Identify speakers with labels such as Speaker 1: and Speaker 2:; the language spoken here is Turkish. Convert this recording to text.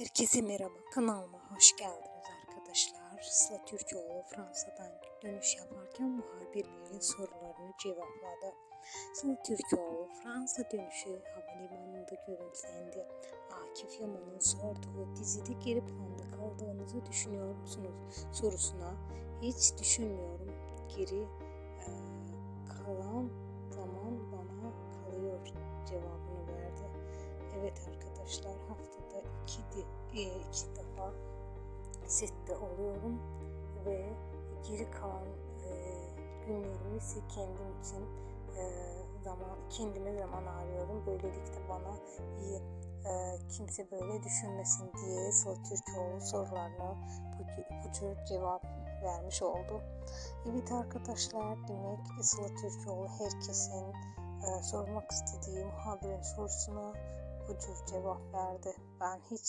Speaker 1: Herkese merhaba, kanalıma hoş geldiniz arkadaşlar. Sıla Türkoğlu Fransa'dan dönüş yaparken muhabirlerin sorularını cevapladı. Sıla Türkoğlu Fransa dönüşü havalimanında görüntülendi. Akif Yaman'ın sorduğu dizide geri planda kaldığınızı düşünüyor musunuz sorusuna hiç düşünmüyorum. Geri e, kalan zaman bana kalıyor cevabını verdi. Evet arkadaşlar haftada iki, de, e, iki defa sette oluyorum ve geri kalan e, günlerimi ise kendim için e, zaman kendime zaman arıyorum. Böylelikle bana iyi e, kimse böyle düşünmesin diye Sıla Türkoğlu sorularına bu, bu tür cevap vermiş oldu. Evet arkadaşlar demek Sıla Türkoğlu herkesin e, sormak istediği muhabirin sorusuna bu tür cevap verdi. Ben hiç